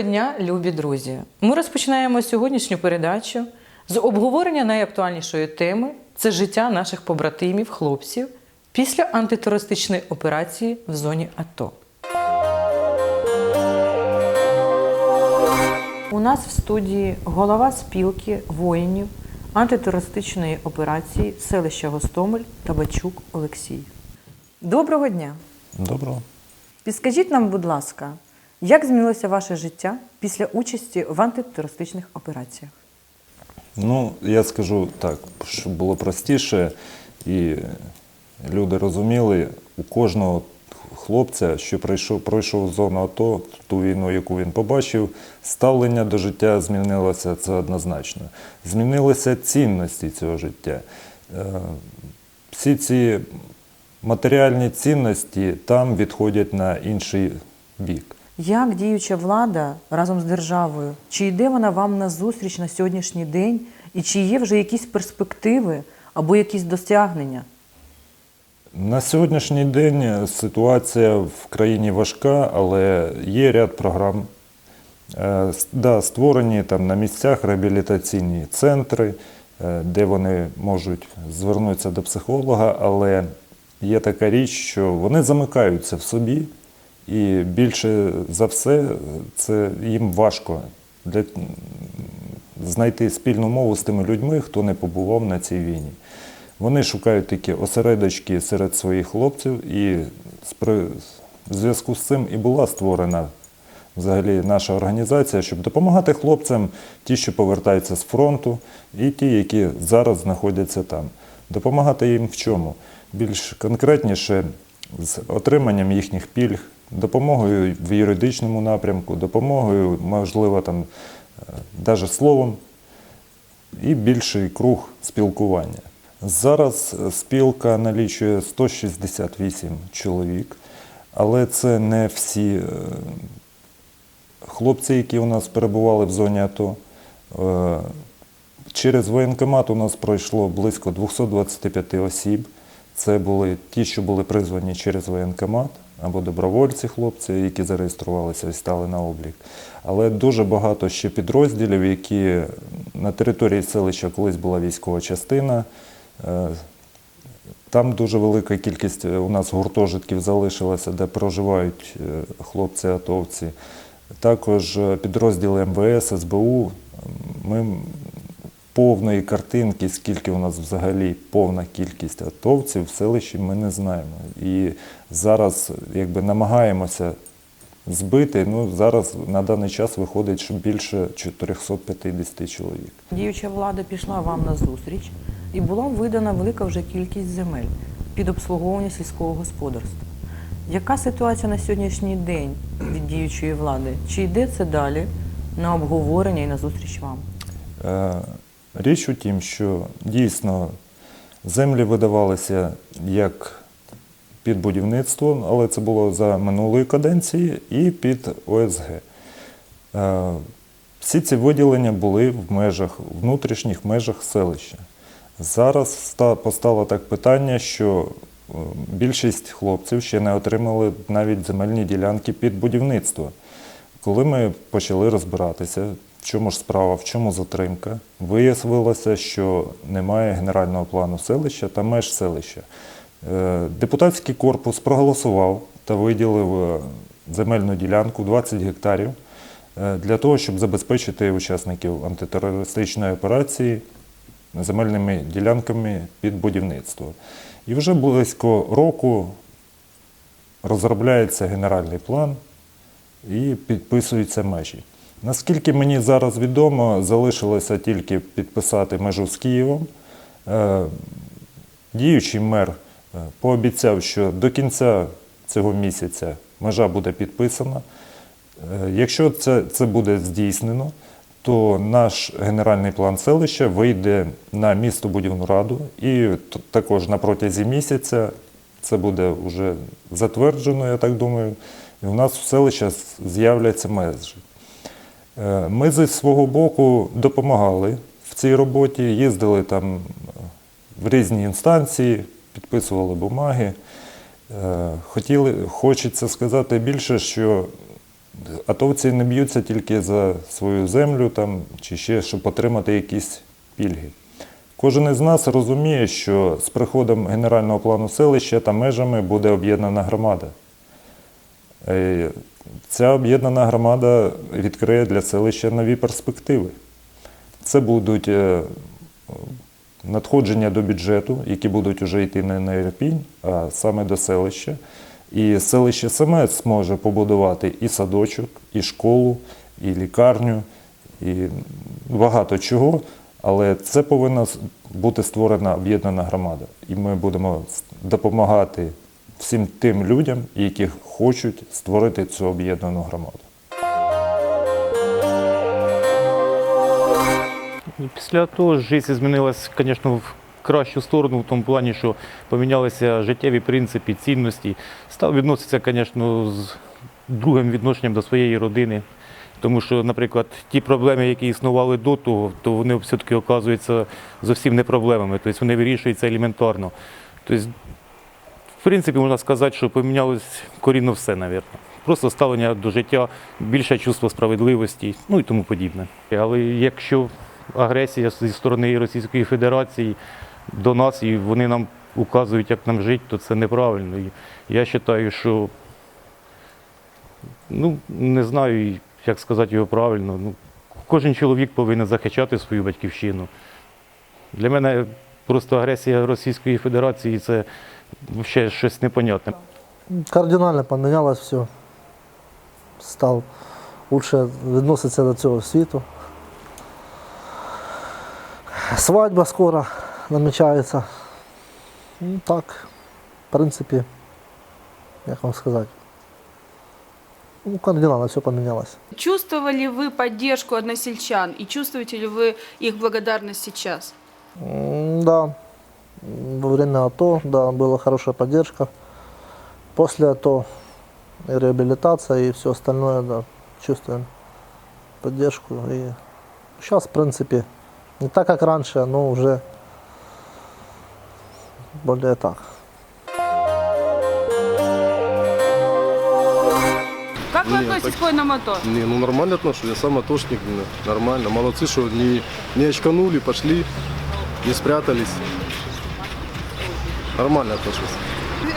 Доброго дня, любі друзі! Ми розпочинаємо сьогоднішню передачу з обговорення найактуальнішої теми це життя наших побратимів, хлопців після антитерористичної операції в зоні АТО. У нас в студії голова спілки воїнів антитерористичної операції селища Гостомель Табачук Олексій. Доброго дня! Доброго. Підскажіть нам, будь ласка, як змінилося ваше життя після участі в антитерористичних операціях? Ну, я скажу так, щоб було простіше, і люди розуміли, у кожного хлопця, що пройшов, пройшов зону АТО, ту війну, яку він побачив, ставлення до життя змінилося це однозначно. Змінилися цінності цього життя. Е, Всі ці матеріальні цінності там відходять на інший бік. Як діюча влада разом з державою, чи йде вона вам на зустріч на сьогоднішній день, і чи є вже якісь перспективи або якісь досягнення? На сьогоднішній день ситуація в країні важка, але є ряд програм. Е, Да, створені там на місцях реабілітаційні центри, е, де вони можуть звернутися до психолога, але є така річ, що вони замикаються в собі, і більше за все це їм важко для, знайти спільну мову з тими людьми, хто не побував на цій війні. Вони шукають такі осередочки серед своїх хлопців, і в зв'язку з цим і була створена взагалі наша організація, щоб допомагати хлопцям, ті, що повертаються з фронту, і ті, які зараз знаходяться там. Допомагати їм в чому? Більш конкретніше з отриманням їхніх пільг, допомогою в юридичному напрямку, допомогою, можливо, там, навіть словом, і більший круг спілкування. Зараз е, спілка налічує 168 чоловік, але це не всі е, хлопці, які у нас перебували в зоні АТО. Е, Через воєнкомат у нас пройшло близько 225 осіб. Це були ті, що були призвані через воєнкомат, або добровольці, хлопці, які зареєструвалися і стали на облік. Але дуже багато ще підрозділів, які на території селища колись була військова частина. Е, Там дуже велика кількість е, у нас гуртожитків залишилася, де проживають е, хлопці-атовці. Також підрозділи МВС, СБУ. Ми повної картинки, скільки у нас взагалі повна кількість атовців в селищі, ми не знаємо. І зараз якби намагаємося збити. Ну, зараз на даний час виходить, що більше 450 чоловік. Діюча влада пішла вам на зустріч і була видана велика вже кількість земель під обслуговування сільського господарства. Яка ситуація на сьогоднішній день від діючої влади? Чи йде це далі на обговорення і на зустріч вам? Е, Річ у тім, що дійсно землі видавалися як під будівництво, але це було за минулої каденції і під ОСГ. Е, Всі ці виділення були в межах, внутрішніх межах селища. Зараз постало так питання, що е, більшість хлопців ще не отримали навіть земельні ділянки під будівництво. Коли ми почали розбиратися, в чому ж справа, в чому затримка, виявилося, що немає генерального плану селища та меж селища. Е, Депутатський корпус проголосував та виділив е, земельну ділянку 20 гектарів е, для того, щоб забезпечити учасників антитерористичної операції земельними ділянками під будівництво. І вже близько року розробляється генеральний план і підписуються межі. Наскільки мені зараз відомо, залишилося тільки підписати межу з Києвом. Е, Діючий мер е, пообіцяв, що до кінця цього місяця межа буде підписана. Е, Якщо це, це буде здійснено, то наш генеральний план селища вийде на містобудівну раду і також на протязі місяця це буде вже затверджено, я так думаю, і у нас в селища з'являться межі. Е, Ми зі свого боку допомагали в цій роботі, їздили там е, в різні інстанції, підписували бумаги. Е, Хотіли, хочеться сказати більше, що атовці не б'ються тільки за свою землю там, чи ще, щоб отримати якісь пільги. Кожен із нас розуміє, що з приходом генерального плану селища та межами буде об'єднана громада. Ця об'єднана громада відкриє для селища нові перспективи. Це будуть е, надходження до бюджету, які будуть вже йти не на Ірпінь, а саме до селища. І селище саме зможе побудувати і садочок, і школу, і лікарню, і багато чого. Але це повинна бути створена об'єднана громада. І ми будемо допомагати всім тим людям, які хочуть створити цю об'єднану громаду. Після того життя змінилась, звісно, в кращу сторону, в тому плані, що помінялися життєві принципи, цінності. Став відноситися, звісно, з другим відношенням до своєї родини. Тому що, наприклад, ті проблеми, які існували до того, то вони все-таки оказуються зовсім не проблемами. Тобто вони вирішуються елементарно. Тобто, в принципі, можна сказати, що помінялось корінно все, мабуть. Просто ставлення до життя, більше чувство справедливості, ну і тому подібне. Але якщо агресія зі сторони Російської Федерації до нас і вони нам указують, як нам жити, то це неправильно. І я вважаю, що ну, не знаю, як сказати його правильно. Ну, кожен чоловік повинен захищати свою батьківщину. Для мене просто агресія Російської Федерації це ще щось непонятне. Кардинально помінялось все. Став лучше відноситися до цього світу. Свадьба скоро намічається. Ну, так, в принципі, як вам сказати. Ну, кардинально все помінялось. Чувствовали вы поддержку односельчан и чувствуете ли вы их благодарность сейчас? М, Да, М, во время АТО, да, была хорошая поддержка. После АТО и реабилитация, и все остальное, да, чувствуем поддержку. И сейчас, в принципе, не так, как раньше, но уже более так. Как вы Нет, относитесь так- к воинам АТО? Не, ну нормально отношусь, я сам атошник, нормально. Молодцы, что не, не очканули, пошли, не спрятались. Нормально отношусь.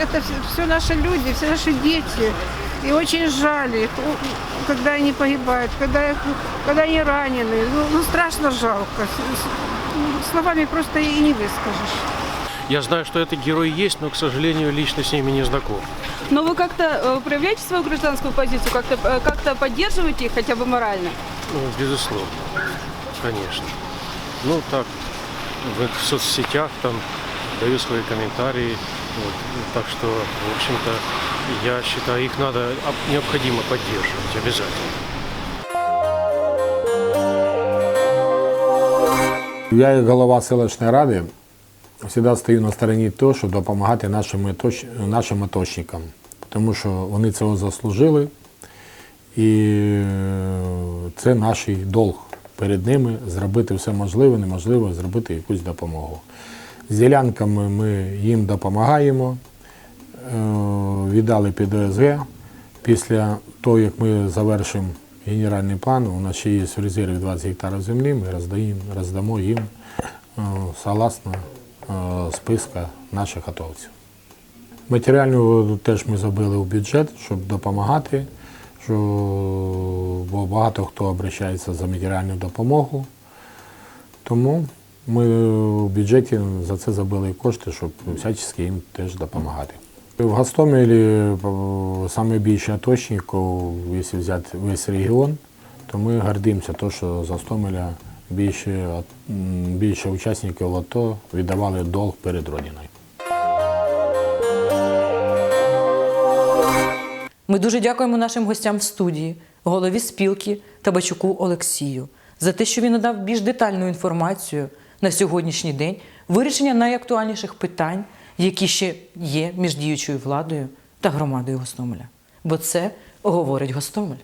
Это все наши люди, все наши дети. И очень жаль их, когда они погибают, когда, их, когда они ранены. Ну, ну, страшно жалко. Словами просто и не выскажешь. Я знаю, что это герой есть, но, к сожалению, лично с ними не знаком. Но вы как-то э, проявляете свою гражданскую позицию, как-то э, как поддерживаете их хотя бы морально? Ну, безусловно, конечно. Ну, так, в, в соцсетях там даю свои комментарии. Вот. Так что, в общем-то, я считаю, их надо об- необходимо поддерживать обязательно. Я, як голова селищної ради, завжди стою на стороні того, щоб допомагати нашим, нашим аточникам, тому що вони цього заслужили, і е, це наш долг перед ними зробити все можливе, неможливе, зробити якусь допомогу. З ділянками ми їм допомагаємо, е, віддали під ОСГ. Після того, як ми завершимо генеральний план, у нас ще є в резерві 20 гектарів землі, ми роздаємо, роздамо їм е, согласно е, списка наших готовців. Матеріальну теж ми забили у бюджет, щоб допомагати, що, бо багато хто обращається за матеріальну допомогу. Тому ми в бюджеті за це забили кошти, щоб всячески їм теж допомагати. В Гостомелі о, саме більше аточників, якщо взяти весь регіон, то ми гордимося, то, що з Гостомеля більше, більше учасників АТО віддавали долг перед Родиною. Ми дуже дякуємо нашим гостям в студії, голові спілки Табачуку Олексію, за те, що він надав більш детальну інформацію на сьогоднішній день вирішення найактуальніших питань, які ще є між діючою владою та громадою Гостомеля. Бо це говорить Гостомель.